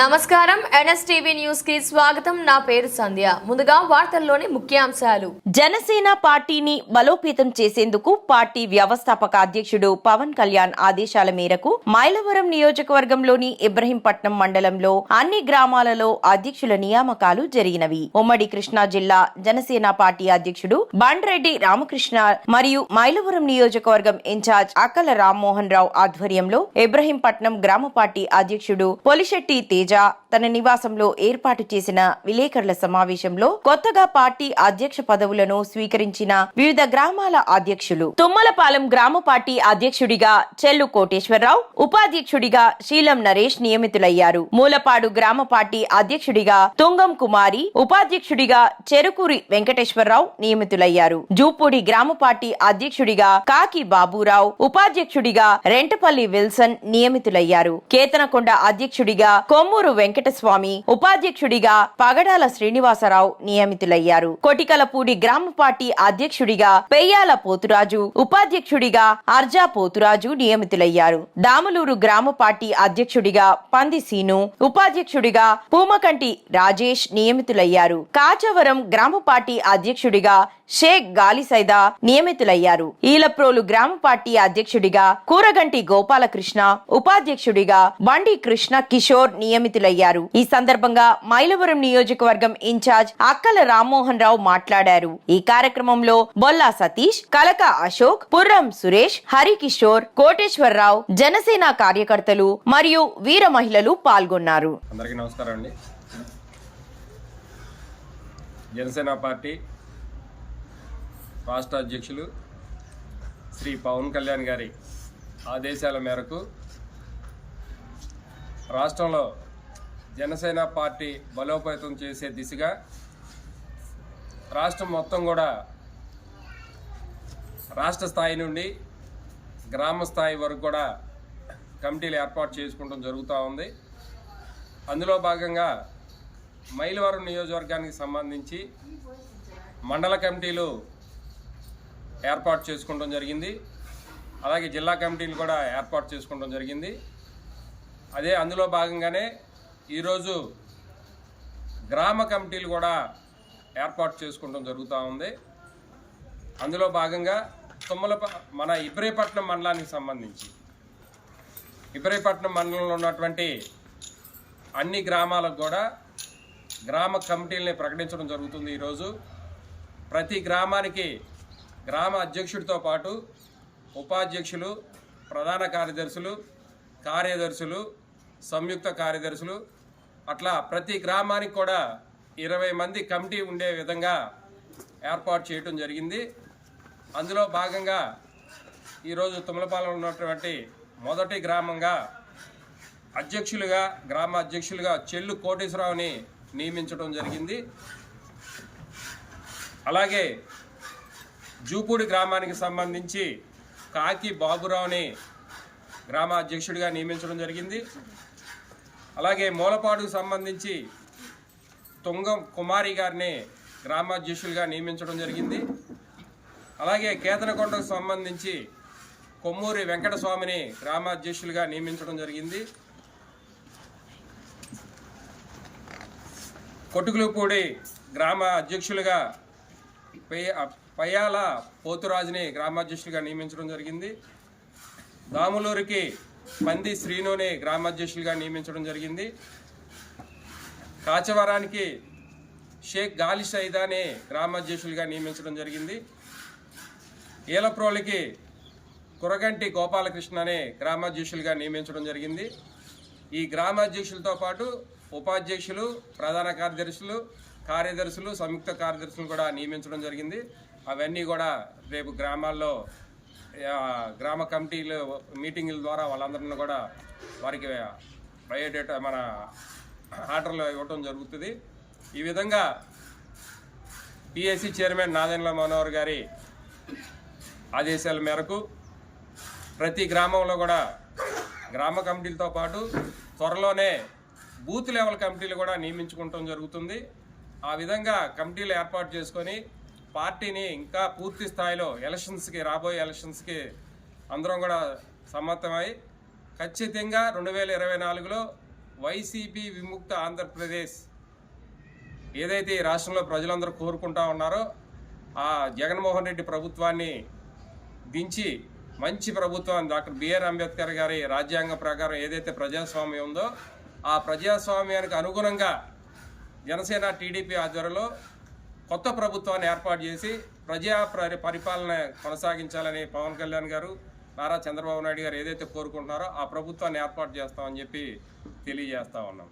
నమస్కారం. ఎన్ఎస్టీవీ న్యూస్కి స్వాగతం. నా పేరు సంధ్య. ముందుగా వార్తల్లోని ముఖ్యాంశాలు. జనసేన పార్టీని బలోపేతం చేసేందుకు పార్టీ వ్యవస్థాపక అధ్యక్షుడు పవన్ కళ్యాణ్ ఆదేశాల మేరకు మైలవరం నియోజకవర్గంలోని ఇబ్రహీంపట్నం మండలంలో అన్ని గ్రామాలలో అధ్యక్షుల నియామకాలు జరిగినవి. ఉమ్మడి కృష్ణా జిల్లా జనసేన పార్టీ అధ్యక్షుడు బండ్రెడ్డి రామకృష్ణ మరియు మైలవరం నియోజకవర్గం ఇన్ఛార్జ్ అక్కల రామ్మోహన్ రావు ఆధ్వర్యంలో ఇబ్రహీంపట్నం గ్రామ పార్టీ అధ్యక్షుడు పొలిశెట్టి తేజ తన నివాసంలో ఏర్పాటు చేసిన విలేకరుల సమావేశంలో కొత్తగా పార్టీ అధ్యక్ష పదవులను స్వీకరించిన వివిధ గ్రామాల అధ్యక్షులు. తుమ్మలపాలెం గ్రామ పార్టీ అధ్యక్షుడిగా చెల్లు కోటేశ్వరరావు ఉపాధ్యక్షుడిగా శీలం నరేష్ నియమితులయ్యారు. మూలపాడు గ్రామ పార్టీ అధ్యక్షుడిగా తుంగం కుమారి ఉపాధ్యక్షుడిగా చెరుకూరి వెంకటేశ్వరరావు నియమితులయ్యారు. జూపూడి గ్రామ పార్టీ అధ్యక్షుడిగా కాకి బాబురావు ఉపాధ్యక్షుడిగా రెంటపల్లి విల్సన్ నియమితులయ్యారు. కేతనకొండ అధ్యక్షుడిగా కొమ్మూరు వెంకటస్వామి ఉపాధ్యక్షుడిగా పగడాల శ్రీనివాసరావు నియమితులయ్యారు. కొటికలపూడి గ్రామ పార్టీ అధ్యక్షుడిగా పెయ్యాల పోతురాజు ఉపాధ్యక్షుడిగా అర్జా పోతురాజు నియమితులయ్యారు. దాములూరు గ్రామ పార్టీ అధ్యక్షుడిగా పంది సీను ఉపాధ్యక్షుడిగా పూమకంటి రాజేష్ నియమితులయ్యారు. కాచవరం గ్రామ పార్టీ అధ్యక్షుడిగా షేక్ గాలిసైదా నియమితులయ్యారు. ఈలప్రోలు గ్రామ పార్టీ అధ్యక్షుడిగా కూరగంటి గోపాలకృష్ణ ఉపాధ్యక్షుడిగా బండి కృష్ణ కిషోర్ నియమితులయ్యారు ఈ సందర్భంగా మైలవరం నియోజకవర్గం ఇన్ఛార్జ్ అక్కల రామ్మోహన్ రావు మాట్లాడారు. ఈ కార్యక్రమంలో బొల్లా సతీష్ కలక అశోక్ పుర్రం సురేష్ హరికిషోర్ కోటేశ్వరరావు జనసేన కార్యకర్తలు మరియు వీర మహిళలు పాల్గొన్నారు. అందరికీ నమస్కారం అండి. జనసేన పార్టీ రాష్ట్ర అధ్యక్షులు శ్రీ పవన్ కళ్యాణ్ గారి ఆదేశాల మేరకు రాష్ట్రంలో జనసేన పార్టీ బలోపేతం చేసే దిశగా రాష్ట్రం మొత్తం కూడా రాష్ట్ర స్థాయి నుండి గ్రామ స్థాయి వరకు కూడా కమిటీలు ఏర్పాటు చేసుకోవడం జరుగుతూ ఉంది. అందులో భాగంగా మైలవరం నియోజకవర్గానికి సంబంధించి మండల కమిటీలు ఏర్పాటు చేసుకోవడం జరిగింది. అలాగే జిల్లా కమిటీలు కూడా ఏర్పాటు చేసుకోవడం జరిగింది. అదే అందులో భాగంగానే ఈరోజు గ్రామ కమిటీలు కూడా ఏర్పాటు చేసుకోవడం జరుగుతూ ఉంది. అందులో భాగంగా తుమ్మల మన ఇబ్రహీపట్నం మండలానికి సంబంధించి ఇబ్రహీపట్నం మండలంలో ఉన్నటువంటి అన్ని గ్రామాలకు కూడా గ్రామ కమిటీలని ప్రకటించడం జరుగుతుంది ఈరోజు. ప్రతి గ్రామానికి గ్రామ అధ్యక్షుడితో పాటు ఉపాధ్యక్షులు ప్రధాన కార్యదర్శులు కార్యదర్శులు సంయుక్త కార్యదర్శులు. అట్లా ప్రతి గ్రామానికి కూడా ఇరవై మంది కమిటీ ఉండే విధంగా ఏర్పాటు చేయటం జరిగింది. అందులో భాగంగా ఈరోజు తుమ్మలపాలెంలో ఉన్నటువంటి మొదటి గ్రామంగా అధ్యక్షులుగా గ్రామ అధ్యక్షులుగా చెల్లు కోటేశ్వరరావుని నియమించడం జరిగింది. అలాగే జూపూడి గ్రామానికి సంబంధించి కాకి బాబురావుని గ్రామ అధ్యక్షుడిగా నియమించడం జరిగింది. అలాగే మూలపాడుకు సంబంధించి తుంగం కుమారి గారిని గ్రామాధ్యక్షులుగా నియమించడం జరిగింది. అలాగే కేతనకొండకు సంబంధించి కొమ్మూరి వెంకటస్వామిని గ్రామాధ్యక్షులుగా నియమించడం జరిగింది. కొట్టుకులపూడి గ్రామ అధ్యక్షులుగా పై పయ్యాల పోతురాజుని గ్రామాధ్యక్షులుగా నియమించడం జరిగింది. దాములూరికి పంది శ్రీనుని గ్రామాధ్యక్షులుగా నియమించడం జరిగింది. కాచవరానికి షేక్ గాలి సైదాని గ్రామాధ్యక్షులుగా నియమించడం జరిగింది. ఏలప్రోలికి కురగంటి గోపాలకృష్ణని గ్రామాధ్యక్షులుగా నియమించడం జరిగింది. ఈ గ్రామాధ్యక్షులతో పాటు ఉపాధ్యక్షులు ప్రధాన కార్యదర్శులు కార్యదర్శులు సంయుక్త కార్యదర్శులు కూడా నియమించడం జరిగింది. అవన్నీ కూడా రేపు గ్రామాల్లో గ్రామ కమిటీలు మీటింగుల ద్వారా వాళ్ళందరిని కూడా వారికి బయోడేటా మన ఆర్డర్లు ఇవ్వటం జరుగుతుంది. ఈ విధంగా పిఎస్సి చైర్మన్ నాదెండ్ల మనోహర్ గారి ఆదేశాల మేరకు ప్రతి గ్రామంలో కూడా గ్రామ కమిటీలతో పాటు త్వరలోనే బూత్ లెవెల్ కమిటీలు కూడా నియమించుకుంటాం జరుగుతుంది. ఆ విధంగా కమిటీలు ఏర్పాటు చేసుకొని పార్టీని ఇంకా పూర్తి స్థాయిలో ఎలక్షన్స్కి రాబోయే ఎలక్షన్స్కి అందరం కూడా సమ్మతమై ఖచ్చితంగా రెండు వేల ఇరవై నాలుగులో వైసీపీ విముక్త ఆంధ్రప్రదేశ్ ఏదైతే ఈ రాష్ట్రంలో ప్రజలందరూ కోరుకుంటా ఉన్నారో ఆ జగన్మోహన్ రెడ్డి ప్రభుత్వాన్ని దించి మంచి ప్రభుత్వం డాక్టర్ బిఆర్ అంబేద్కర్ గారి రాజ్యాంగం ప్రకారం ఏదైతే ప్రజాస్వామ్యం ఉందో ఆ ప్రజాస్వామ్యానికి అనుగుణంగా జనసేన టీడీపీ ఆధ్వర్యంలో కొత్త ప్రభుత్వాన్ని ఏర్పాటు చేసి ప్రజా పరిపాలన కొనసాగించాలని పవన్ కళ్యాణ్ గారు నారా చంద్రబాబు నాయుడు గారు ఏదైతే కోరుకుంటున్నారో ఆ ప్రభుత్వాన్ని ఏర్పాటు చేస్తామని చెప్పి తెలియజేస్తా ఉన్నాం.